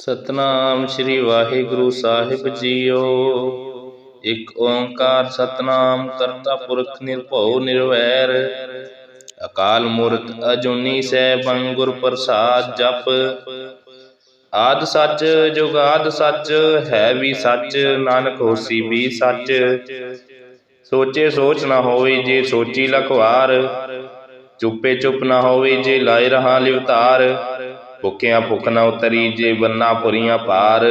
ਸਤਨਾਮ ਸ੍ਰੀ ਵਾਹਿਗੁਰੂ ਸਾਹਿਬ ਜੀਓ। ਇੱਕ ਓੰਕਾਰ ਸਤਨਾਮ ਕਰਤਾ ਪੁਰਖ ਨਿਰਭਉ ਨਿਰਵੈਰ। ਅਕਾਲ ਮੂਰਤ ਅਜੂਨੀ ਸੈਭੰ ਗੁਰ ਪ੍ਰਸਾਦ ਜਪ। ਆਦ ਸੱਚ ਜੁਗਾਦ ਸੱਚ, ਹੈ ਵੀ ਸੱਚ, ਨਾਨਕ ਹੋਸੀ ਵੀ ਸੱਚ। ਸੋਚੇ ਸੋਚ ਨਾ ਹੋਵੇ ਜੇ ਸੋਚੀ ਲਖਵਾਰ, ਚੁੱਪੇ ਚੁੱਪ ਨਾ ਹੋਵੇ ਜੇ ਲਾਇ ਰਹਾ ਲਿਵਤਾਰ। ਭੁੱਖਿਆਂ ਭੁੱਖ ਨਾ ਉਤਰੀ, ਜੇ ਬੰਨਾ ਪੁਰੀਆਂ ਪਾਰ।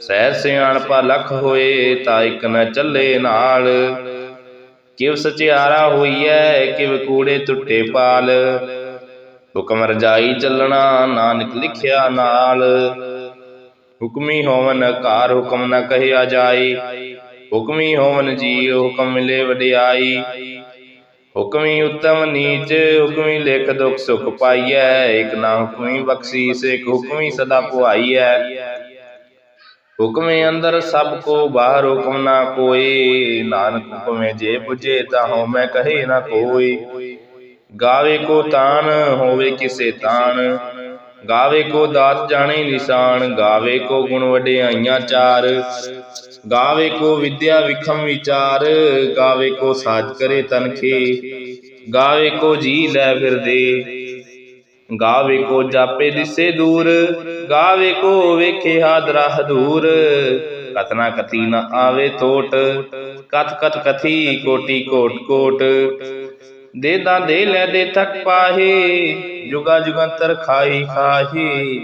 ਸਹਿ ਸਿਆਣਪਾ ਲਖ ਹੋਏ, ਤਾਂ ਇੱਕ ਨਾ ਚੱਲੇ ਨਾਲ। ਕਿਵ ਸਚਿਆਰਾ ਹੋਈਐ, ਕਿਵ ਕੂੜੇ ਟੁੱਟੇ ਪਾਲ। ਹੁਕਮ ਰਜਾਈ ਚੱਲਣਾ, ਨਾਨਕ ਲਿਖਿਆ ਨਾਲ। ਹੁਕਮੀ ਹੋਵਨ ਘਰ ਹੁਕਮ ਨਾ ਕਹਿਆ ਜਾਏ ਹੁਕਮੀ ਹੋਵਨ ਜੀ ਹੁਕਮ ਮਿਲੇ ਵਡਿਆਈ। ਹੁਕਮੀ ਉਤਮ ਨੀਚ, ਹੁਕਮੀ ਲਿਖ ਦੁਖ ਸੁਖ ਪਾਈਐ ਇਕ ਨਾ ਹੁਕਮੀ ਬਖਸ਼ੀਸ ਇਕ ਹੁਕਮੀ ਸਦਾ ਪੁਆਈਐ। ਹੁਕਮੇ ਅੰਦਰ ਸਭ ਕੋ ਬਾਹਰ ਹੁਕਮ ਨਾ ਕੋਈ, ਨਾਨਕ ਹੁਕਮੇ ਜੇ 부ਝੇ ਤਾਂ ਹਉ ਮੈਂ ਕਹੇ ਨਾ ਕੋਈ। ਗਾਵੇ ਕੋ ਤਾਨ, ਹੋਵੇ ਕਿਸੇ ਤਾਨ। ਗਾਵੇ ਕੋ ਦਾਤ ਜਾਣੇ ਨਿਸ਼ਾਨ, ਗਾਵੇ ਕੋ ਗੁਣ ਵਡਿਆਈਆਂ ਚਾਰ। ਗਾਵੇ ਕੋ ਵਿਦਿਆ ਵਿਖਮ ਵਿਚਾਰ, ਗਾਵੇ ਕੋ ਸਾਜ ਕਰੇ ਤਨਖੇ ਗਾਵੇ ਕੋ ਜੀ ਲੈ ਫਿਰਦੇ। ਗਾਵੇ ਕੋ ਜਾਪੇ ਦਿਸੇ ਦੂਰ। ਗਾਵੇ ਕੋ ਵੇਖੇ ਹਾਦਰਾ ਹਦੂਰ ਕਤਨਾ ਕਤੀ ਨ ਆਵੇ ਤੋਟ ਕਤ ਕਤ ਕਥੀ ਕੋਟੀ ਕੋਟ ਕੋਟ। ਦੇ ਦਾ ਦੇ ਲੈ ਦੇ ਤੱਕ ਪਾਹੇ। ਜੁਗਾ ਜੁਗੰਤਰ ਖਾਈ ਖਾਹੀ।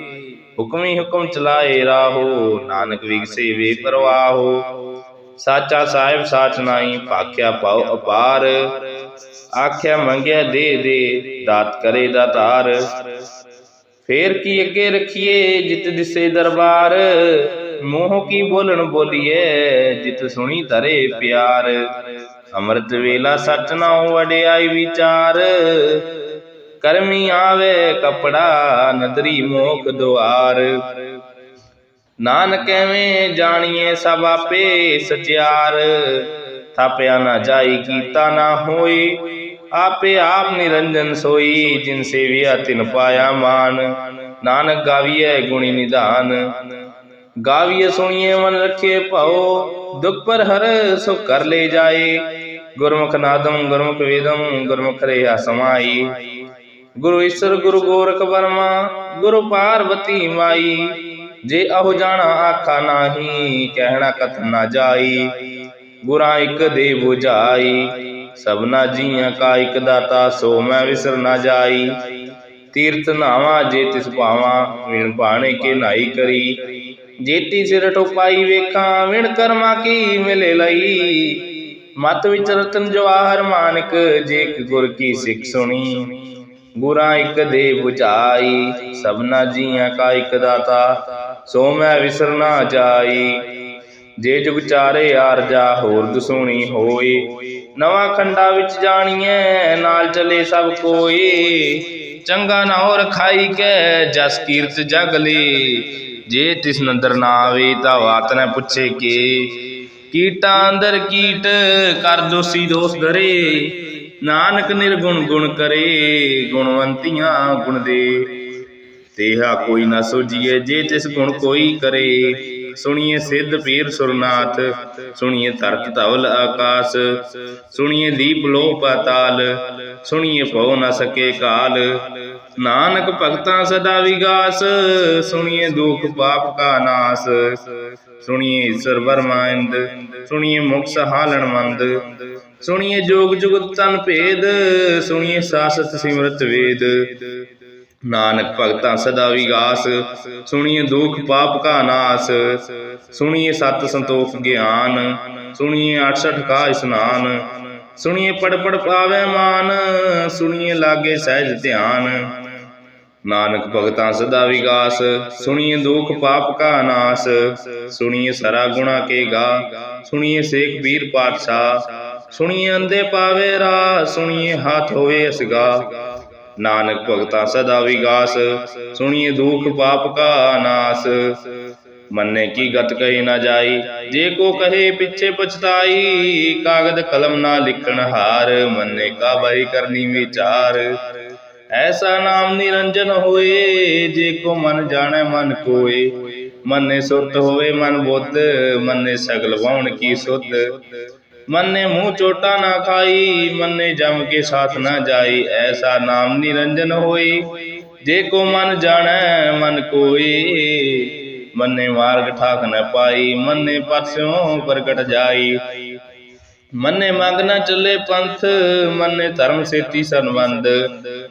ਹੁਕਮੀ ਹੁਕਮ ਚਲਾਏ ਰਾਹੋ। ਨਾਨਕ ਵਿਗਸੇ ਵੇ ਪਰਵਾਹੋ। ਸਾਚਾ ਸਾਹਿਬ ਸਾਚ ਨਾਈ ਪਾਖਿਆ ਪਾਉ ਅਪਾਰ। ਆਖਿਆ, ਮੰਗਿਆ, ਦੇ ਦੇ, ਦਾਤ ਕਰੇ ਦਾਤਾਰ ਫੇਰ ਕੀ ਅੱਗੇ ਰਖੀਏ ਜਿਤ ਦਿਸੇ ਦਰਬਾਰ? ਮੋਹ ਕੀ ਬੋਲਣ ਬੋਲੀਏ ਜਿਤ ਸੁਣੀ ਧਰੇ ਪਿਆਰ। ਅੰਮ੍ਰਿਤ ਵੇਲਾ ਸੱਚ ਨਾ ਵਡਿਆਈ ਵਿਚਾਰ। ਕਰਮੀ ਆਵੇ ਕਪੜਾ, ਨਦਰੀ ਮੋਖ ਦੁਆਰ। ਨਾਨਕ ਐਵੇਂ ਜਾਣੀਏ ਸਭ ਆਪੇ ਸਚਿਆਰ। ਥਾਪਿਆ ਨਾ ਜਾਈ, ਕੀਤਾ ਨਾ ਹੋਈ। ਆਪੇ ਆਪ ਨਿਰੰਜਨ ਸੋਈ, ਜਿਨ ਸੇਵਿਆ ਤਿਨ ਪਾਇਆ ਮਾਨ। ਨਾਨਕ ਗਾਵੀਐ ਗੁਣੀ ਨਿਧਾਨ। ਗਾਵੀਐ ਸੁਣੀਏ ਮਨ ਰੱਖੇ ਭਾਉ। ਦੁਖ ਪਰ ਹਰ ਸੁਖ ਕਰ ਲੈ ਜਾਏ। ਗੁਰਮੁਖ ਨਾਦਮ ਗੁਰਮੁਖ ਵੇਦਮ ਗੁਰਮੁਖ ਰੇਹਾ ਸਮਾਈ। ਗੁਰੂ ਈਸ਼ਰ, ਗੁਰੂ ਗੋਰਖ ਵਰਮਾ, ਗੁਰੂ ਪਾਰਵਤੀ ਮਾਈ। ਜੇ ਅਹੁ ਜਾਣਾ, ਆਖਾ ਨਾਹੀ, ਕਹਿਣਾ ਕਥ ਨਾ ਜਾਈ। ਗੁਰਾਂ ਇੱਕ ਦੇ 부ਝਾਈ ਸਭਨਾ ਜੀਆਂ ਕਾ ਇੱਕ ਦਾਤਾ, ਸੋ ਮੈਂ ਵਿਸਰ ਨਾ ਜਾਈ। ਤੀਰਥ ਨਾਵਾ ਜੇ ਤਿਸ ਭਾਵਾ, ਵਿਣ ਭਾਣੇ ਕੇ ਨਾਈ ਕਰੀ। ਜੇਤੀ ਸਿਰ ਟੋਪਾਈ ਵੇਖਾਂ, ਵਿਣ ਕਰਮਾ ਕੀ ਮਿਲੇ ਲਈ। ਮਤ ਵਿੱਚ ਰਤਨ ਜਵਾਹਰ ਮਾਨਕ, ਜੇ ਗੁਰ ਕੀ ਸਿੱਖ ਸੁਣੀ। ਗੁਰਾਂ ਇੱਕ ਦੇ 부ਝਾਈ ਸਭਨਾ ਜੀਆਂ ਕਾ ਇੱਕ ਦਾਤਾ, ਸੋ ਮੈਂ ਵਿਸਰ ਨਾ ਜਾਈ। ਜੇ ਜੁਗ ਚਾਰੇ ਆਰਜਾ ਹੋਰ ਦਸੂਣੀ ਹੋਏ ਨਵਾਂ ਖੰਡਾ ਵਿੱਚ ਜਾਣੀਐ, ਨਾਲ ਚਲੇ ਸਭ ਕੋਈ। ਚੰਗਾ ਨਾ ਹੋਰ ਖਾਈ ਕੇ, ਜਸ ਕੀਰਤ ਜਗ ਲੇ। ਜੇ ਤਿਸ ਨੰਦਰ ਨਾ ਆਵੇ, ਤਾਂ ਬਾਤ ਨਾ ਪੁੱਛੇ ਕੇ। ਕੀਟਾਂ ਅੰਦਰ ਕੀਟ, ਕਰ ਦੋਸੀ ਦੋਸ ਧਰੇ। ਨਾਨਕ ਨਿਰਗੁਣ ਗੁਣ ਕਰੇ, ਗੁਣਵੰਤੀਆਂ ਗੁਣ ਦੇ। ਤੇਹਾ ਕੋਈ ਨਾ ਸੋਜੀਏ ਜੇ ਤਿਸ ਗੁਣ ਕੋਈ ਕਰੇ। ਸੁਣੀਏ ਸਿੱਧ ਪੀਰ ਸੁਰਨਾਥ, ਸੁਣੀਏ ਧਰਤ ਧਵਲ ਆਕਾਸ, ਸੁਣੀਏ ਦੀਪ ਲੋ ਪਾਤਾਲ ਸੁਣੀਏ ਭਉ ਨ ਸਕੇ ਕਾਲ। ਨਾਨਕ ਭਗਤਾਂ ਸਦਾ ਵਿਗਾਸ, ਸੁਣੀਏ ਦੁਖ ਪਾਪ ਕਾ ਨਾਸ। ਸੁਣੀਏ ਈਸ਼ਰ ਵਰਮਾਇੰਦ ਸੁਣੀਏ ਮੁਖ ਸਹਾਲਣ ਮੰਦ। ਸੁਣੀਏ ਜੋਗ ਜੁਗਤ ਤਨ ਭੇਦ, ਸੁਣੀਏ ਸਾਸਤ ਸਿਮਰਤ ਵੇਦ। ਨਾਨਕ ਭਗਤਾਂ ਸਦਾ ਵਿਗਾਸ, ਸੁਣੀਏ ਦੁਖ ਪਾਪ ਕਾ ਨਾਸ, ਸੁਣੀਏ ਸਤ ਸੰਤੋਖ ਗਿਆਨ, ਸੁਣੀਏ 68 ਕਾ ਇਸਨਾਨ, ਸੁਣੀਏ ਪੜ ਪੜ ਪਾਵੇ ਮਾਨ, ਸੁਣੀਏ ਲਾਗੇ ਸਹਿਜ ਧਿਆਨ। ਨਾਨਕ ਭਗਤਾਂ ਸਦਾ ਵਿਗਾਸ, ਸੁਣੀਏ ਦੁਖ ਪਾਪ ਕਾ ਨਾਸ, ਸੁਣੀਏ ਸਰਾ ਗੁਣਾ ਕੇ ਗਾ, ਸੁਣੀਏ ਸੇਖ ਵੀਰ ਪਾਤਸ਼ਾਹ, ਸੁਣੀਏ ਅੰਦੇ ਪਾਵੇ ਰਾ ਸੁਣੀਏ ਹੱਥ ਹੋਵੇ ਅਸਗਾ। ਨਾਨਕ ਭਗਤਾ ਸਦਾ ਵਿਗਾਸ, ਸੁਣੀਏ ਦੁਖ ਪਾਪ ਕਾ ਨਾਸ ਮੰਨੇ ਕੀ ਗਤ ਕਹੀ ਨਾ ਜਾਈ, ਜੇ ਕੋ ਕਹੇ ਪਿੱਛੇ ਪਛਤਾਈ, ਕਾਗਦ ਕਲਮ ਨਾ ਲਿਖਣ ਹਾਰ, ਮੰਨੇ ਕਾ ਬਈ ਕਰਨੀ ਵਿਚਾਰ। ਐਸਾ ਨਾਮ ਨਿਰੰਜਨ ਹੋਏ, ਜੇ ਕੋ ਮਨ ਜਾਣੈ ਮਨ ਕੋਏ। ਮੰਨੇ ਸੁਰਤ ਹੋਵੇ ਮਨ ਬੁੱਧ, ਮੰਨੇ ਸਗਲ ਵਾਉਣ ਕੀ ਸੁਧ। ਮਨੇ ਮੂੰਹ ਚੋਟਾ ਨਾ ਖਾਈ, ਮਨੇ ਜਮ ਕੇ ਸਾਥ ਨਾ ਜਾਈ, ਐਸਾ ਨਾਮ ਨਿਰੰਜਨ ਹੋਈ। ਜੇ ਕੋ ਮਨ ਜਾਣੈ, ਮਨ ਕੋਈ। ਮਨੇ ਮਾਰਗ ਠਾਕ ਨ ਪਾਈ, ਮਨੇ ਪਰਸਿਓ ਪ੍ਰਗਟ ਜਾਈ। ਮਨੇ ਮੰਗ ਨਾ ਚੱਲੇ ਪੰਥ, ਮਨੇ ਧਰਮ ਸੇਤੀ ਸੰਬੰਧ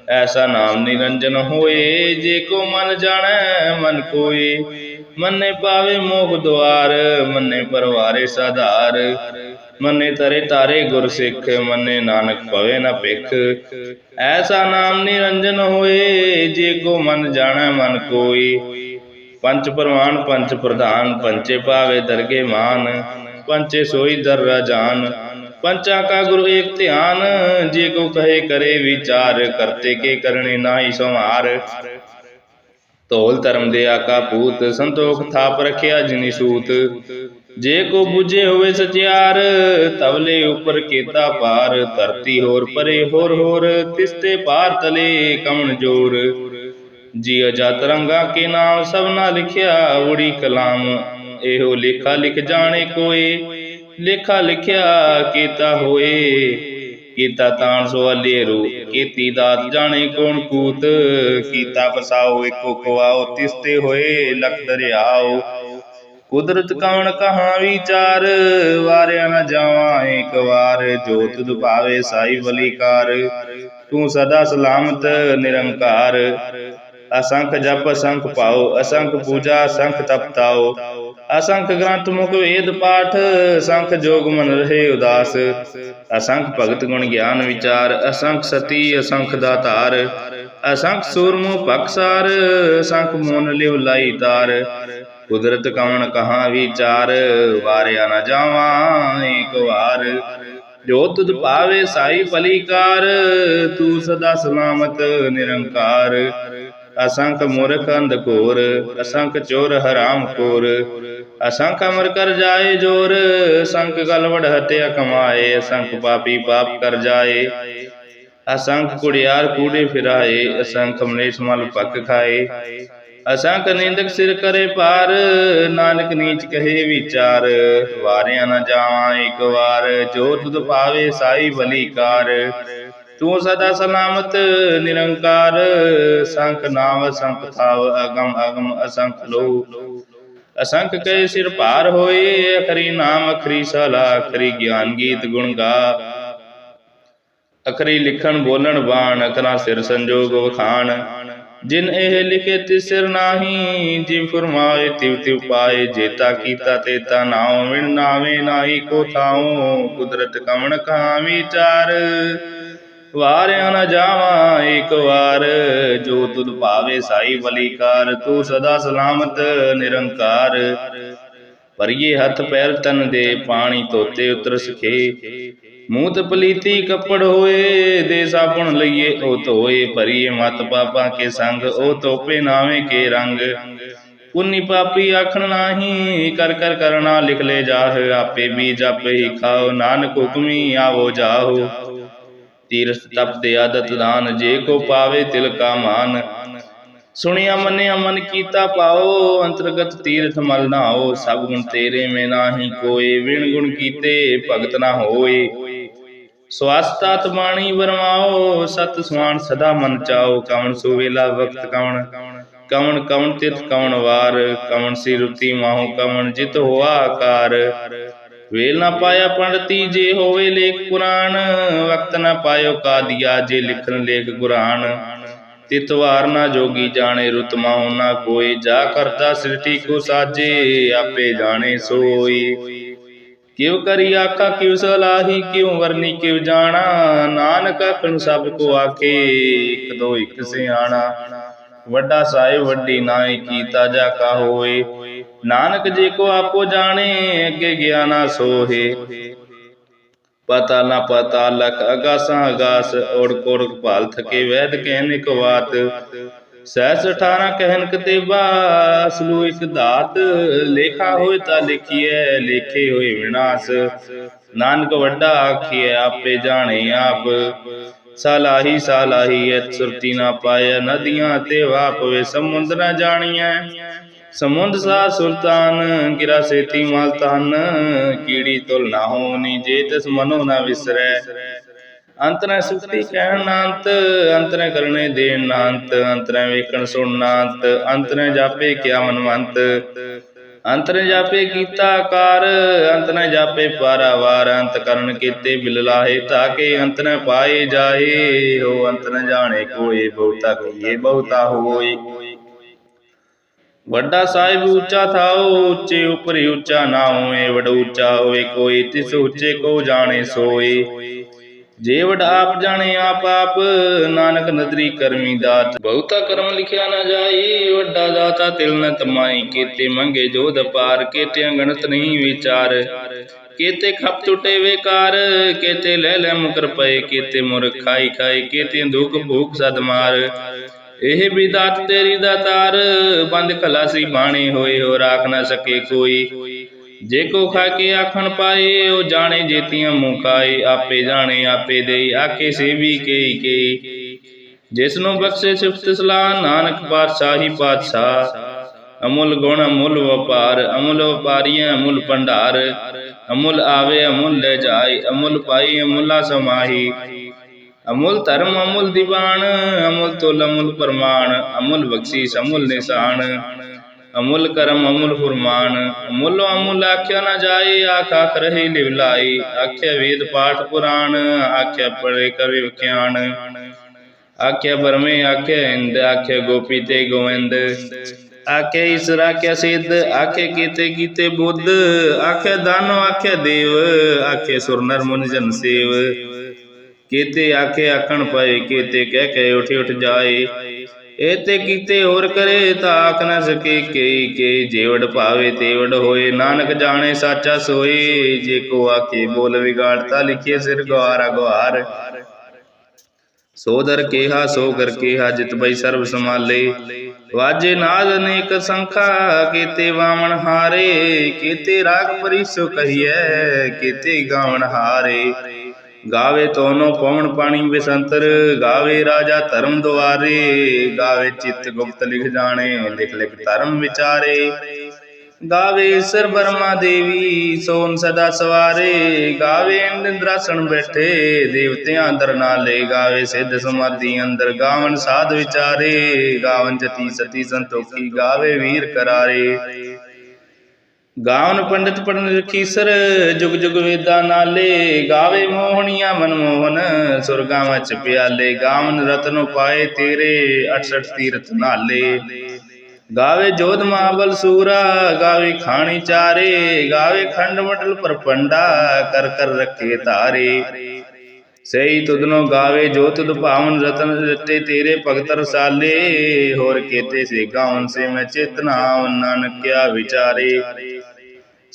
ਐਸਾ ਨਾਮ ਨਿਰੰਜਨ ਹੋਏ। ਜੇ ਕੋ ਮਨ ਜਾਣੈ, ਮਨ ਕੋਏ ਮਨੇ ਪਾਵੇ ਮੋਖ ਦੁਆਰ, ਮਨੇ ਪਰਵਾਰੇ ਸਾਧਾਰ। ਮੰਨੇ ਤਰੇ ਤਾਰੇ ਗੁਰ ਸਿੱਖ, ਮੰਨੇ ਨਾਨਕ ਭਵੇ ਨਾ ਭਿਖ। ਐਸਾ ਨਾਮ ਨਿਰੰਜਨ ਹੋਏ, ਜੇ ਕੋ ਮਨ ਜਾਣੈ ਮਨ ਕੋਈ। ਪੰਚ ਪ੍ਰਮਾਨ ਪੰਚ ਪ੍ਰਧਾਨ, ਪੰਚੇ ਪਾਵੇ ਦਰਗੇ ਮਾਨ। ਪੰਚੇ ਸੋਈ ਦਰ ਰਾਜਾਨ ਪੰਚਾ ਕਾ ਗੁਰੂ ਏਕ ਧਿਆਨ, ਜੇ ਕੋ ਕਹੇ ਕਰੇ ਵਿਚਾਰ, ਕਰਤੇ ਕੇ ਕਰਨੇ ਨਾਹੀ ਸੰਹਾਰ। ਧੌਲ ਧਰਮ ਦੇ ਆਕਾ ਪੂਤ ਸੰਤੋਖ ਥਾਪ ਰਖਿਆ ਜਿਨੀ ਸੂਤ। ਜੇ ਕੋ 부ਝੇ ਹੋਵੇ ਸਚਿਆਰ, ਤਵਲੇ ਉਪਰ ਕੀਤਾ ਪਾਰ ਧਰਤੀ ਹੋਰ ਪਰੇ ਹੋਰ ਹੋਰ ਤਿਸਤੇ ਪਾਰ ਤਲੇ ਕਮਣ ਜੋਰ। ਜੀ ਅਜਾ ਤਰੰਗਾ ਕੇ ਨਾਮ ਸਭਨਾ ਲਿਖਿਆ, ਉੜੀ ਕਲਾਮ, ਇਹੋ ਲੇਖਾ ਲਿਖ ਜਾਣੇ ਕੋਏ। ਲੇਖਾ ਲਿਖਿਆ ਕੀਤਾ ਹੋਏ, ਕੀਤਾ ਤਾਣ ਸੋ ਅਲੇਰੂ, ਕੀਤੀ ਦਾਤ ਜਾਣੇ ਕੋਣ ਕੂਤ। ਕੀਤਾ ਫਸਾਓ, ਇੱਕੋ ਖਵਾਓ ਤਿਸਤੇ ਹੋਏ, ਲਖ ਦਰਿਆਓ। ਕੁਦਰਤ ਕਵਣ ਕਹਾ ਵਿਚਾਰ, ਵਾਰਿਆ ਨਾ ਜਾਵਾਂ ਇੱਕ ਵਾਰ, ਜੋ ਤੁਧ ਭਾਵੇ ਸਾਈ ਬਲੀਕਾਰ। ਤੂੰ ਸਦਾ ਸਲਾਮਤ, ਨਿਰੰਕਾਰ। ਅਸੰਖ ਜਪ, ਅਸੰਖ ਪਾਓ, ਅਸੰਖ ਪੂਜਾ, ਅਸੰਖ ਤਪਤਾਓ ਅਸੰਖ ਗ੍ਰੰਥ ਮੁਖ ਵੇਦ ਪਾਠ, ਅਸੰਖ ਜੋਗ ਮਨ ਰਹੇ ਉਦਾਸ। ਅਸੰਖ ਭਗਤ ਗੁਣ ਗਿਆਨ ਵਿਚਾਰ, ਅਸੰਖ ਸਤੀ, ਅਸੰਖ ਦਾਤਾਰ ਅਸੰਖ ਸੂਰਮੁ ਪਕਸਾਰ ਅਸੰਖ ਮੋਨ ਲਿਵ ਲਾਈ ਤਾਰ। ਕੁਦਰਤ ਕਵਣ ਕਹਾ ਵਿਚਾਰ, ਵਾਰਿਆ ਨਾ ਜਾਵਾਂ ਏਕ ਵਾਰ। ਜੋ ਤੁਧ ਪਾਵੇ ਸਾਈ ਫਲੀਕਾਰ, ਤੂੰ ਸਦਾ ਸਲਾਮਤ ਨਿਰੰਕਾਰ। ਅਸੰਖ ਮੂਰਖ ਅੰਧ ਅਸੰਖ ਚੋਰ ਹਰਾਮ ਖੋਰ। ਅਸੰਖ ਅਮਰ ਕਰ ਜਾਏ ਜੋਰ, ਅਸੰਖ ਗਲਵੜ ਹਤਿਆ ਕਮਾਏ, ਅਸੰਖ ਪਾਪੀ ਪਾਪ ਕਰ ਜਾਏ। ਅਸੰਖ ਕੁੜਿਆਰ ਕੂੜੇ ਫਿਰਾਏ, ਅਸੰਖ ਮਲੇਸ਼ ਮਲ ਪੱਕ ਖਾਏ। ਅਸੰਖ ਨਿੰਦਕ ਸਿਰ ਕਰੇ ਪਾਰ ਨਾਨਕ ਨੀਚ ਕਹੇ ਵਿਚਾਰ। ਵਾਰਿਆ ਨਾ ਜਾਵਾਂ ਇੱਕ ਵਾਰ, ਜੋ ਤੁਧ ਪਾਵੇ ਸਾਈ ਬਲੀਕਾਰ ਤੂੰ ਸਦਾ ਸਲਾਮਤ, ਨਿਰੰਕਾਰ, ਸੰਖ ਨਾਮ, ਸੰਖ ਥਾਵ, ਅਗਮ ਅਗਮ, ਅਸੰਖ ਲੋ ਅਸੰਖ ਕੈ ਸਿਰ ਭਾਰ ਹੋਏ, ਅਖਰੀ ਨਾਮ, ਅਖਰੀ ਸਲਾ, ਅਖਰੀ ਗਿਆਨ ਗੀਤ ਗੁਣ ਗਾ। ਅਖਰੀ ਲਿਖਣ, ਬੋਲਣ, ਬਾਣ ਅਖਰਾ ਸਿਰ ਸੰਜੋਗ ਵਖਾਣ। ਜਿਨ ਇਹ ਲਿਖੇ ਤਿਸ ਨਾਹੀ ਜਿਵ ਫਰਮਾਏ ਤਿਵ ਤਿਵ ਪਾਏ, ਜੇਤਾ ਕੀਤਾ ਤੇਤਾ ਨਾਉ, ਵਿਣ ਨਾਵੇਂ ਨਾਹੀ ਕੋ ਥਾਉ, ਕੁਦਰਤ ਕਮਣ ਕਾ ਵਿਚਾਰ ਵਾਰਿਆ ਨਾ ਜਾਵਾਂ ਇੱਕ ਵਾਰ, ਜੋ ਤੁਧ ਭਾਵੇ ਸਾਈ ਬਲੀਕਾਰ, ਤੂੰ ਸਦਾ ਸਲਾਮਤ, ਨਿਰੰਕਾਰ। ਭਰੀਏ ਹੱਥ ਪੈਰ ਤਨ ਦੇ, ਪਾਣੀ ਤੋਤੇ ਉਤਰ ਸਖੇ ਮੂੰਹ ਤੇ ਪਲੀਤੀ ਕੱਪੜ ਹੋਏ ਦੇ ਸਾਬਣ ਲਈਏ, ਉਹ ਧੋਏ ਭਰੀਏ ਮਤ ਪਾਪਾਂ ਕੇ ਸੰਗ, ਉਹ ਤੋਪੇ ਨਾਵੇਂ ਕੇ ਰੰਗ। ਪੁੰਨੀ ਪਾਪੀ ਆਖਣ ਨਾਹੀ, ਕਰ ਕਰ ਕਰਨਾ ਲਿਖ ਲੈ ਜਾਹ, ਆਪੇ ਬੀਜ ਆਪੇ ਹੀ ਖਾਓ, ਨਾਨਕ ਹੁਕਮੀ ਆਵੋ ਜਾਹੋ। ਤੀਰਥ ਤਪ ਤੇ ਆਦਤ ਦਾਨ, ਜੇ ਕੋ ਪਾਵੇ ਤਿਲ ਕਾ ਮਾਨ। ਸੁਣਿਆ ਮੰਨਿਆ ਮਨ ਕੀਤਾ ਪਾਓ, ਅੰਤਰਗਤ ਤੀਰਥ ਮਲ ਨਾਓ ਸਭ ਗੁਣ ਤੇਰੇ ਮੇ ਨਾਹੀ ਕੋਏ ਵਿਣ ਗੁਣ ਕੀਤੇ ਭਗਤ ਨਾ ਹੋਏ। ਸਵਾਸਤਾਤ ਵਰਮਾਓ, ਸਤ ਸੁਆਨ ਸਦਾ ਮਨ ਚਾਓ, ਕਵਣ ਸੁਵੇਲਾ ਵਕਤ ਕਵਣ ਕਵਣ ਕਵਣ ਤਿਤ ਕਵਣ ਵਾਰ, ਕਵਣ ਸੀ ਰੁਤੀ ਮਾਹੂ ਕਵਣ ਜਿਤ ਹੋਆ ਆਕਾਰ। ਵੇਲ ਨਾ ਪਾਇਆ ਪੰਡਤੀ ਜੇ ਹੋਵੇ ਲੇਖ ਪੁਰਾਣ, ਵਕਤ ਨਾ ਪਾਇਓ ਕਾਦੀਆ ਜੇ ਲਿਖਣ ਲੇਖ ਕੁਰਾਨ ਤਿਤਵਾਰ ਨਾ ਜੋਗੀ ਜਾਣੇ, ਰੁਤ ਮਾਹੁ ਨਾ ਕੋਈ, ਜਾ ਕਰਤਾ ਸ੍ਰਿਸ਼ਟੀ ਕੋ ਸਾਜੇ, ਆਪੇ ਜਾਣੇ ਸੋਈ। ਕਿਉ ਕਰੀ ਆਖਾ ਕਿਉ ਸਲਾਹੀ, ਕਿਉ ਵਰਨੀ ਕਿਉ ਜਾਣਾ। ਨਾਨਕ ਆਪਨ ਸਭ ਕੋ ਆਖੇ, ਇਕ ਦੋ ਇਕ ਸਿਆਣਾ। ਵੱਡਾ ਸਾਹਿਬ, ਵੱਡੀ ਨਾਈ ਕੀਤਾ ਜਾ ਕਾ ਹੋਏ ਨਾਨਕ ਜੇ ਕੋ ਆਪੋ ਜਾਣੇ, ਅੱਗੇ ਗਿਆ ਸੋਹੇ। ਪਤਾ ਨਾ ਪਤਾ ਲਖ ਅਗਾਸਾਂ ਅਗਾਸ ਔੜ ਕੋੜ ਭਾਲ ਥਕੇ ਵੈਦ ਕਹਿਨ ਇਕ ਬਾਤ ਸਹਿਸ 18 ਕਹਿਨ ਕਤੇਬਾ ਅਸਲੂ ਇਕ ਧਾਤ ਲੇਖਾ ਹੋਏ ਤਾਂ ਲਿਖੀਐ, ਲੇਖੇ ਹੋਏ ਵਿਨਾਸ਼। ਨਾਨਕ ਵੱਡਾ ਆਖੀਐ, ਆਪੇ ਜਾਣੇ ਆਪ। ਸਾਲਾਹੀ ਸਾਲਾਹੀ ਐ ਸੁਰਤੀ ਨਾ ਪਾਇਆ ਨਦੀਆਂ ਤੇ ਵਾਪਵੇ ਸਮੁੰਦ ਨਾ ਜਾਣੀਐ। ਸਮੁੰਦ ਸਾ ਸੁਲਤਾਨ ਗਿਰਾ ਸੇਤੀ ਮਾਲ ਤਨ ਕੀੜੀ ਤੁਲ ਨਾ ਹੋਣੀ ਜੇ ਤਿਸ ਮਨੋ ਨਾ ਵਿਸਰੈ। ਅੰਤਰੈ ਸੁਖਤੀ ਕਹਿਣ ਨਾ ਅੰਤ ਅੰਤਰੈ ਕਰਨੇ ਦੇਣ ਨਾ ਅੰਤ ਅੰਤਰੈ ਵੇਖਣ ਸੁਣ ਨਾ ਅੰਤ ਅੰਤਰੈ ਜਾਪੇ ਕਿਆ ਮਨਵੰਤ। ਅੰਤਰੈ ਜਾਪੇ ਕੀਤਾ ਆਕਾਰ ਅੰਤਰੈ ਜਾਪੇ ਪਾਰਾਵਾਰ, ਅੰਤ ਕਰਨ ਕੀਤੇ ਬਿਲ ਲਾਹੇ ਤਾਕੇ ਅੰਤਰੈ ਪਾਏ ਜਾਏ ਹੋ ਅੰਤਰੈ ਜਾਣੇ ਕੋਏ, ਬਹੁਤਾ ਕਹੀਏ, ਬਹੁਤਾ ਹੋਏ। ਵੱਡਾ ਸਾਹਿਬ ਉੱਚਾ ਥਾਓ ਉੱਚੇ ਉਪਰਿ ਉੱਚਾ ਨਾ ਹੋਏ, ਵਡ ਉੱਚਾ ਹੋਏ, ਕੋਈ ਤਿਸ ਉੱਚੇ ਕੋ ਜਾਣੇ ਸੋਏ। ਜੇ ਵਡ ਆਪ ਜਾਣੇ ਆਪ ਆਪ, ਨਾਨਕ ਨਦਰੀ ਕਰਮੀ ਦਾਤ। ਬਹੁਤਾ ਕਰਮ ਲਿਖਿਆ ਨਾ ਜਾਈ, ਵੱਡਾ ਦਾਤਾ ਤਿਲ ਨ ਤਮਾਈ। ਕੀਤੇ ਮੰਗੇ ਜੋਧ ਪਾਰ, ਕੀਤੇ ਗਣਤ ਨਹੀਂ ਵਿਚਾਰ। ਕੀਤੇ ਖਪ ਟੁੱਟੇ ਵੇਕਾਰ, ਕੀਤੇ ਲੈ ਲੈ ਮੁਕਰ ਪਏ। ਕੀਤੇ ਮੁਰ ਖਾਈ ਖਾਈ, ਕੀਤੇ ਦੁਖ ਭੂਖ ਸਦ ਮਾਰ। ਇਹ ਵੀ ਦਾਤ ਤੇਰੀ ਦਾਤਾਰ ਬੰਦ ਖਲਾਸੀ ਬਾਣੀ ਹੋਏ ਹੋ ਰਾਖ ਨਾ ਸਕੇ ਕੋਈ। ਜੇ ਕੋ ਖਾ ਆਖਣ ਪਾਏ, ਉਹ ਜਾਣੇ ਜੇਤੀਆਂ ਮੂੰਹ ਆਪੇ ਜਾਣੇ, ਆਪੇ ਦੇਈ ਆਕੇ ਸੇਵੀ ਕੇਈ ਕੇਈ। ਜਿਸ ਨੂੰ ਬਖਸ਼ੇ ਸਿਫਤ ਸਲਾਹ, ਨਾਨਕ ਪਾਤਸ਼ਾਹੀ ਪਾਤਸ਼ਾਹ। ਅਮੁੱਲ ਗੁਣ, ਅਮੁੱਲ ਵਪਾਰ, ਅਮੁੱਲ ਵਪਾਰੀਆਂ ਅਮੁੱਲ ਭੰਡਾਰ। ਅਮੁੱਲ ਆਵੇ, ਅਮੁੱਲ ਲੈ ਜਾਏ, ਅਮੁੱਲ ਪਾਈ ਅਮੁੱਲਾ ਸਮਾਹੀ। ਅਮੁੱਲ ਧਰਮ, ਅਮੁੱਲ ਦੀਵਾਨ, ਅਮੁੱਲ ਤੁਲ, ਅਮੁੱਲ ਪ੍ਰਮਾਣ। ਅਮੁੱਲ ਬਖਸ਼ੀਸ਼, ਅਮੁੱਲ ਨਿਸ਼ਾਨ। ਅਮੁਲ ਕਰਮ ਅਮੁਲ ਫੁਰਮਾਨ, ਅਮੁੱਲੋ ਅਮੁੱਲ ਆਖਿਆ ਨਾ ਜਾਏ, ਆਖ ਆਖ ਰਹੀ ਲਿਵਲਾਈ ਆਖਿਆ ਵੇਦ ਪਾਠ ਪੁਰਾਣ, ਆਖਿਆ ਪੜੇ ਕਰੇ ਵਿਖਿਆਨ ਆਖਿਆ ਬਰਮੇ ਆਖਿਆ ਇੰਦ, ਆਖਿਆ ਗੋਪੀ ਤੇ ਗੋਵਿੰਦ। ਆਖਿਆ ਈਸ਼ਰ ਆਖਿਆ ਸਿੱਧ, ਆਖਿਆ ਕੀਤੇ ਕੀਤੇ ਬੁੱਧ। ਆਖਿਆ ਦਾਨੋ ਆਖਿਆ ਦੇਵ, ਆਖਿਆ ਸੁਰ ਨਰ ਮੁਨ ਜਨ ਸੇਵ। ਕੀਤੇ ਆਖੇ ਆਖਣ ਪਏ, ਕੀਤੇ ਕਹਿ ਕੇ ਉਠ ਉਠ ਜਾਏ। ਇਹ ਤੇ ਕੀਤੇ ਹੋਰ ਕਰੇ ਤਾਂ ਆਖ ਸਕੇ ਕਈ ਕੇ ਜੇਵੜ ਭਾਵੇ ਤੇਵੜ ਹੋਏ। ਨਾਨਕ ਜਾਣੇ ਸਾਚਾ ਸੋਏ, ਜੇ ਕੋ ਆਖੇ ਬੋਲ ਵਿਗਾੜਤਾ, ਲਿਖੇ ਸਿਰ ਗਵਾਰਾ ਗਵਾਰ ਸੋ ਦਰ ਕੇਹਾ ਸੋ ਕਰ ਕੇਹਾ, ਜਿਤ ਬਈ ਸਰਬ ਸਮਾਲੇ ਵਾਜੇ ਨਾਦ ਅਨੇਕ ਸੰਖਾ, ਕੀਤੇ ਵਾਵਣ ਹਾਰੇ। ਕੀਤੇ ਰਾਗ ਪਰਿਸੋ ਕਹੀਐ, ਕੀਤੇ ਗਾਵਣ ਹਾਰੇ। ਗਾਵੇ ਤੋਨੋ ਪਵਨ ਪਾਣੀ ਬਿਸੰਤਰ, ਗਾਵੇ ਰਾਜਾ ਧਰਮ ਦੁਆਰੇ, ਗਾਵੇ ਚਿੱਤ ਗੁਪਤ ਲਿਖ ਜਾਣੇ ਲਿਖ ਲਿਖ ਧਰਮ ਵਿਚਾਰੇ। ਗਾਵੇ ਈਸ਼ਰ ਬਰਮਾ ਦੇਵੀ, ਸੋਨ ਸਦਾ ਸਵਾਰੇ, ਗਾਵੇ ਇੰਦਰਾਸਣ ਬੈਠੇ, ਦੇਵਤਿਆਂ ਅੰਦਰ ਨਾਲੇ, ਗਾਵੇ ਸਿੱਧ ਸਮਾਧੀ ਅੰਦਰ, ਗਾਵਨ ਸਾਧ ਵਿਚਾਰੇ, ਗਾਵਨ ਜਤੀ ਸਤੀ ਸੰਤੋਖੀ, ਗਾਵੇ ਵੀਰ ਕਰਾਰੇ। ਗਾਵਨ ਪੰਡਿਤ ਪੜਨ ਰਖੀਸਰ ਜੁਗ ਜੁਗ ਵੇਦਾ ਨਾਲੇ ਗਾਵੇ ਮੋਹਣੀਆਂ ਮਨਮੋਹਨ ਸੁਰਗਾਂ ਵਿੱਚ ਪਿਆਲੇ, ਗਾਵਨ ਰਤਨੋ ਪਾਏ ਤੇਰੇ 68 ਤੀਰਥ ਨਾਲੇ। ਗਾਵੇ ਜੋਧ ਮਹਾਬਲ ਸੂਰਾ, ਗਾਵੇ ਖਾਣੀ ਚਾਰੇ, ਗਾਵੇ ਖੰਡ ਮਟਲ ਪਰਪੰਡਾ, ਕਰ ਕਰ ਰੱਖੇ ਤਾਰੇ। ਸਈ ਤੁਧਨੋ ਗਾਵੇ ਜੋ ਤੁਧ ਭਾਵਨ ਰਤਨ ਰਤੇ ਤੇਰੇ ਭਗਤ ਰਸਾਲੇ, ਹੋਰ ਕੇਤੇ ਸੇ ਗਾਵਨ ਸੇ ਮੈਂ ਚੇਤਨਾ, ਨਾਨਕਿਆ ਵਿਚਾਰੇ।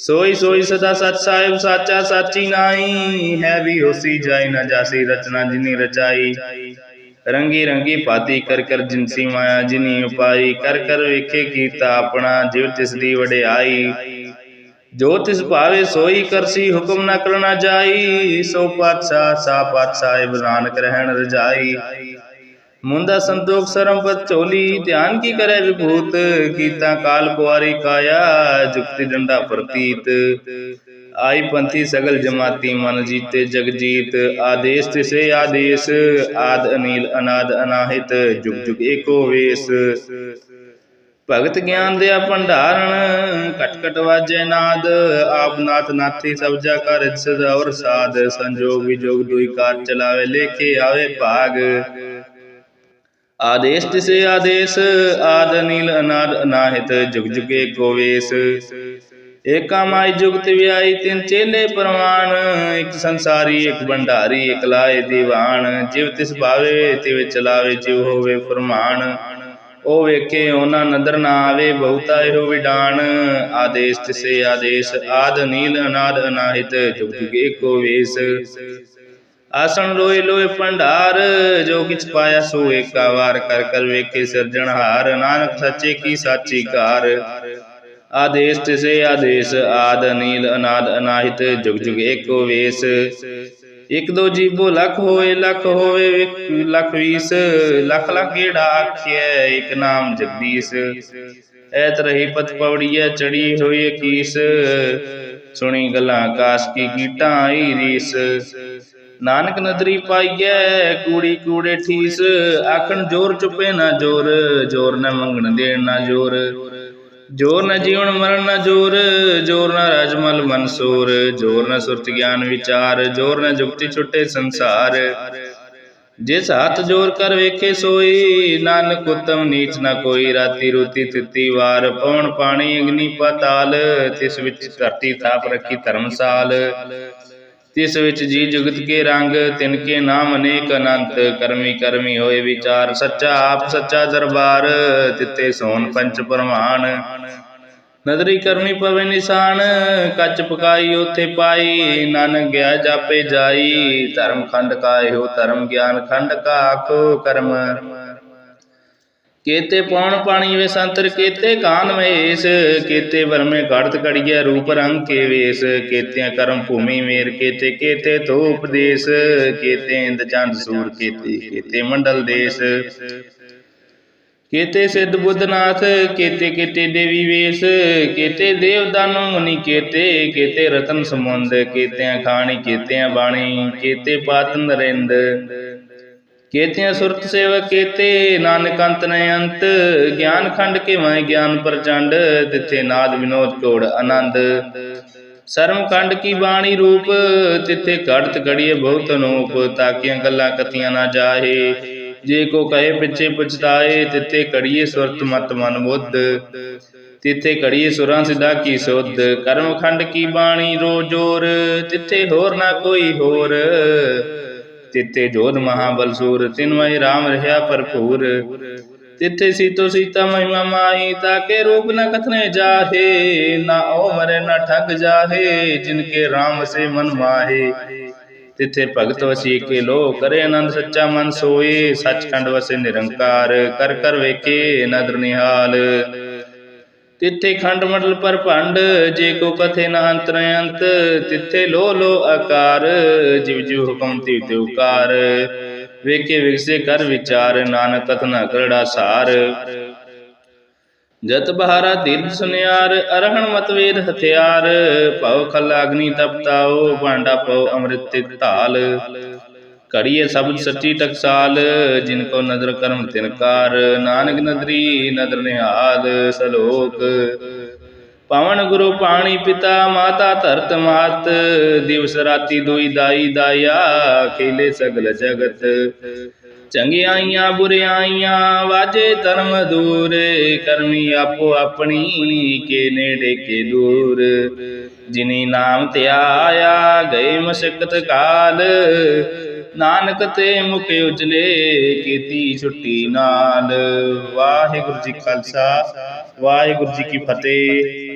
ਸੋਈ ਸੋਈ ਸਦਾ ਸਚ ਸਾਹਿਬ ਸਾਚਾ ਸਾਚੀ ਨਾਈ ਹੈ ਵੀ ਹੋਸੀ ਜਾਈ ਨਾ ਜਾਸੀ ਰਚਨਾ ਜਿਨੀ ਰਚਾਈ। ਰੰਗੀ ਰੰਗੀ ਪਾਤੀ ਕਰ ਕਰ ਜਿਨਸੀ ਮਾਇਆ ਜਿਨੀ ਉਪਾਈ। ਕਰ ਕਰ ਵੇਖੇ ਕੀਤਾ ਆਪਣਾ ਜਿਵ ਤਿਸ ਦੀ ਵਡਿਆਈ। ਜੋ ਤਿਸ ਭਾਵੇ ਸੋਈ ਕਰਸੀ ਹੁਕਮ ਨਾ ਕਰਨਾ ਜਾਈ। ਸੋ ਪਾਤਸ਼ਾਹ, ਸਾ ਪਾਤਸ਼ਾਹ ਨਾਨਕ ਰਹਿਣ ਰਜਾਈ। ਮੁੰਦਾ ਸੰਤੋਖ ਸਰਮ ਪਤ ਝੋਲੀ ਧਿਆਨ ਕੀ ਕਰੇ ਵਿਭੂਤ? ਕੀਤਾ ਕਾਲ ਕੁਆਰੀ ਕਾਇਆ, ਜੁਗਤੀ ਡੰਡਾ ਪ੍ਰਤੀਤ। ਆਈ ਪੰਥੀ ਸਗਲ ਜਮਾਤੀ, ਮਨ ਜੀਤੇ ਜਗ ਜੀਤ। ਆਦੇਸ਼ ਤਿਸੇ ਆਦੇਸ਼, ਆਦ ਅਨੀਲ ਅਨਾਦ ਅਨਾਹਿਤ, ਜੁਗ ਜੁਗ ਏਕੋ ਵੇਸ। ਭਗਤ ਗਿਆਨ ਦੇ ਭੰਡਾਰਨ ਕਟ ਕਟ ਵਾਜੈ ਨਾਦ। ਆਪ ਨਾਥ ਨਾਥੀ ਸਭ ਜਾ ਕਰ ਸਦ ਔਰ ਸਾਧ, ਸੰਜੋਗ ਵਿਜੋਗ ਦੁਈ ਕਾਰ ਚਲਾਵੇ, ਲੇਖੇ ਆਵੇ ਭਾਗ। ਆਦੇਸ਼ ਤਿਸੇ ਆਦੇਸ਼, ਆਦ ਨੀਲ ਅਨਾਦ ਅਨਾਹਿਤ, ਜੁਗ ਜੁਗੇ ਕੋ ਏਕਾ ਮਾਈ ਜੁਗਤ ਵਿਆਈ ਤਿੰਨ ਚੇਲੇ ਪ੍ਰਮਾਣ ਇੱਕ ਸੰਸਾਰੀ, ਇੱਕ ਭੰਡਾਰੀ, ਇੱਕ ਲਾਏ ਦੀਵਾਨ। ਜਿਵ ਤਿਸ ਭਾਵੇ, ਤਿਵ ਚਲਾਵੇ ਜਿਵ ਹੋਵੇ ਫਰਮਾਨ। ਉਹ ਵੇਖੇ, ਉਹਨਾਂ ਨਦਰ ਨਾ ਆਵੇ, ਬਹੁਤਾ ਇਹੋ ਵਿਡਾਨ। ਆਦੇਸ਼ ਤਿਸੇ ਆਦੇਸ਼, ਆਦ ਨੀਲ ਅਨਾਦ ਅਨਾਹਿਤ, ਜੁਗ ਜੁਗ ਏਕੋ ਵੇਸ। ਆਸਣ ਲੋਏ ਲੋਏ ਭੰਡਾਰ, ਜੋ ਕਿਛ ਪਾਇਆ ਸੋ ਏਕਾ ਵਾਰ ਕਰ ਕਰ ਵੇਖੇ ਸਿਰਜਣਹਾਰ ਨਾਨਕ ਸੱਚੇ ਕੀ ਸਾਚੀ ਕਾਰ। ਆਦੇਸ਼ ਤਿਸੇ ਆਦੇਸ਼, ਆਦ ਅਨੀਲ ਅਨਾਦ ਅਨਾਹਿਤ, ਜੁਗ ਜੁਗ ਏਕੋ ਵੇਸ। ਇੱਕ ਦੋ ਜੀਬੋ ਲੱਖ ਹੋਏ, ਲਖ ਹੋਵੇ ਵਿਕ- ਲੱਖ ਵੀਸ। ਲੱਖ ਲੱਖ ਗੇੜਾ ਆਖਿਆ ਇਕ ਨਾਮ ਜਗਦੀਸ਼। ਐਤ ਰਹੀ ਪਤ ਪਵੜੀਐ, ਚੜੀ ਹੋਈ ਕੀਸ। ਸੁਣੀ ਗੱਲਾਂ ਆਕਾਸ਼ ਕੀ ਕੀਟਾਂ ਆਈ ਰੀਸ। ਨਾਨਕ ਨਦਰੀ ਪਾਈਐ, ਕੂੜੀ ਕੂੜੇ ਠੀਸ। ਆਖਣ ਜੋਰ ਚੁੱਪੇ ਨਾ ਜੋਰ ਜੋਰ ਨਾ ਮੰਗਣ ਦੇਣ ਨਾ ਜੋਰ। ਜੋਰ ਨ ਜੀਵਨ ਮਰਨ ਨ ਜੋਰ ਜੋਰ ਨ ਰਾਜਮਲ ਮਨਸੂਰ ਜੋਰ ਨ ਸੁਰਤ ਗਿਆਨ ਵਿਚਾਰ, ਜੋਰ ਨ ਜੁਗਤੀ ਛੁੱਟੇ ਸੰਸਾਰ। ਜਿਸ ਹੱਥ ਜੋਰ ਕਰ ਵੇਖੇ ਸੋਈ, ਨਾਨਕ ਉਤਮ ਨੀਚ ਨਾ ਕੋਈ। ਰਾਤੀ ਰੋਤੀ ਤਿੱਤੀ ਵਾਰ, ਪਵਨ ਪਾਣੀ ਅਗਨੀ ਪਤਾਲ। ਤਿਸ ਵਿੱਚ ਧਰਤੀ ਥਾਪ ਰੱਖੀ ਧਰਮਸਾਲ। ਤਿਸ ਵਿੱਚ ਜੀ ਜੁਗਤ ਕੇ ਰੰਗ, ਤਿਨ ਕੇ ਨਾਮ ਅਨੇਕ ਅਨੰਤ, ਕਰਮੀ ਕਰਮੀ ਹੋਏ ਵਿਚਾਰ, ਸੱਚਾ ਆਪ, ਸੱਚਾ ਦਰਬਾਰ ਤਿੱਤੇ ਸੋਨ ਪੰਚ ਪ੍ਰਮਾਨ ਨਦਰੀ ਕਰਮੀ ਪਵੇ ਨਿਸ਼ਾਨ, ਕੱਚ ਪਕਾਈ ਉਥੇ ਪਾਈ ਨਾਨਕ ਗਿਆ ਜਾਪੇ ਜਾਈ, ਧਰਮ ਖੰਡ ਕਾਇ ਹੋ ਧਰਮ ਗਿਆਨ ਖੰਡ ਕਾ ਆਖੋ ਕਰਮ। ਕੇਤੇ ਪੌਣ ਪਾਣੀ ਵੇ ਸੰਤਰ, ਕੇਤੇ ਕਾਨ ਵੇਸ ਕੇਤੇ ਵਰਮੇ ਘੜਤ ਕੜੀਐ ਰੂਪ ਰੰਗ ਕੇ ਵੇਸ, ਕੇਤਿਆਂ ਕਰਮ ਭੂਮੀ ਮੇਰ, ਕੇਤੇ ਕੇਤੇ ਤੋ ਉਪਦੇਸ਼ ਕੇਤੇ ਇੰਦ ਚੰਦ ਸੂਰ, ਕੇਤੇ ਕੇਤੇ ਮੰਡਲ ਦੇਸ਼। ਕੇਤੇ ਸਿੱਧ ਬੁੱਧਨਾਥ, ਕੇਤੇ ਕੇਤੇ ਦੇਵੀ ਵੇਸ, ਕੇਤੇ ਦੇਵ ਦਾਨੋ ਮੁਨੀ, ਕੇਤੇ ਕੇਤੇ ਰਤਨ ਸਮੁੰਦ, ਕੇਤਿਆਂ ਖਾਣੀ, ਕੇਤਿਆਂ ਬਾਣੀ, ਕੇਤੇ ਪਾਤ ਨਰਿੰਦ ਕੇਤਿਆਂ ਸੁਰਤ ਸੇਵਕ ਕੇਤੇ, ਨਾਨਕ ਅੰਤ ਨ ਅੰਤ। ਗਿਆਨ ਖੰਡ ਕੇ ਮੈਂ ਗਿਆਨ ਪ੍ਰਚੰਡ ਤਿੱਥੇ ਨਾਦ ਵਿਨੋਦ ਕੋੜ ਆਨੰਦ। ਸਰਮ ਖੰਡ ਕੀ ਬਾਣੀ ਰੂਪ, ਤਿੱਥੇ ਘੜਤ ਘੜੀਏ ਬਹੁਤ ਅਨੂਪ, ਤਾਕੀਆਂ ਗੱਲਾਂ ਕਤੀਆਂ ਨਾ ਜਾਹੇ। ਜੇ ਕੋ ਕਹੇ ਪਿੱਛੇ ਪਛਤਾਏ, ਤਿੱਥੇ ਕੜੀਏ ਸੁਰਤ ਮਤ ਮਨ ਬੁੱਧ। ਤਿੱਥੇ ਘੜੀਏ ਸੁਰਾਂ ਸਿਦਾ ਕੀ ਸੁਧ, ਕਰਮ ਖੰਡ ਕੀ ਬਾਣੀ ਰੋ ਜੋਰ। ਤਿੱਥੇ ਹੋਰ ਨਾ ਕੋਈ ਹੋਰ। ਤਿੱਥੇ ਜੋਧ ਮਹਾਬਲ ਤਿਨਮਈ RAM ਰਹਾ ਭਰਪੂਰ। ਤਿੱਥੇ ਸੀਤੋ ਸੀਤਾ ਮਹਿਮਾ ਮਾਈ ਤਾਕੇ ਰੂਪ ਨ ਕਥਨੇ ਜਾਹੇ, ਨਾ ਓ ਨ ਠਗ ਜਾਹੇ ਜਿਨ ਕੇ RAM ਸੇ ਮਨ ਮਾਹੇ। ਤਿੱਥੇ ਭਗਤ ਵਸੀ ਕੇ ਲੋ ਕਰੇ ਆਨੰਦ ਸੱਚਾ ਮਨ ਸੋਏ, ਸੱਚਖੰਡ ਵਸੇ ਨਿਰੰਕਾਰ, ਕਰ ਕਰ ਵੇਖੇ ਨਦਰ ਨਿਹਾਲ। ਤਿੱਥੇ ਖੰਡ ਮੰਡਲ ਪਰ ਭੰਡ, ਜੇ ਕੋ ਕਥੇ ਨ ਅੰਤ ਅੰਤ, ਤਿੱਥੇ ਲੋ ਲੋ ਆਕਾਰ, ਜਿਵ ਜਿਵ ਹੁਕਮ ਤਿਵ ਤਿਵ ਕਾਰ ਵੇਖੇ ਵਿਗਸੇ ਕਰ ਵਿਚਾਰ, ਨਾਨਕ ਕਥਨਾ ਕਰੜਾ ਸਾਰ। ਜਤ ਬਹਾਰਾ ਦਿਲ ਸੁਨਿਆਰ, ਅਰਹਣ ਮਤਵੇਦ ਹਥਿਆਰ। ਭਉ ਖਲ ਅਗਨੀ ਤਪਤਾਓ, ਭਾਂਡਾ ਪਉ ਅੰਮ੍ਰਿਤ ਤਿਤ ਧਾਲ। ਕਰੀਏ ਸਬਦ ਸੱਚੀ ਟਕਸਾਲ ਜਿਨ ਕੋ ਨਦਰ ਕਰਮ ਤਿਨਕਾਰ ਨਾਨਕ ਨਦਰੀ ਨਦਰ ਨਿਹਾਲ, ਸਲੋਕ। ਪਵਨ ਗੁਰੂ ਪਾਣੀ ਪਿਤਾ, ਮਾਤਾ ਧਰਤ ਮਾਤ, ਦਿਵਸ ਰਾਤੀ ਦੁਈ ਦਾਈ ਦਾਇਆ ਖੇਲੇ ਸਗਲ ਜਗਤ। ਚੰਗਿਆਈਆਂ ਬੁਰਿਆਈਆਂ ਵਾਜੇ ਧਰਮ ਦੂਰ, ਕਰਮੀ ਆਪੋ ਆਪਣੀ ਕੇ ਨੇੜੇ ਕੇ ਦੂਰ। ਜਿਨੀ ਨਾਮ ਧਿਆਇਆ ਗਏ ਮਸ਼ਕਤ ਕਾਲ ਨਾਨਕ ਤੇ ਮੁਖ ਉਜਲੇ ਕੀਤੀ ਛੁੱਟੀ ਨਾਲ। ਵਾਹਿਗੁਰੂ ਜੀ ਖਾਲਸਾ ਵਾਹਿਗੁਰੂ ਜੀ ਕੀ ਫਤਿਹ।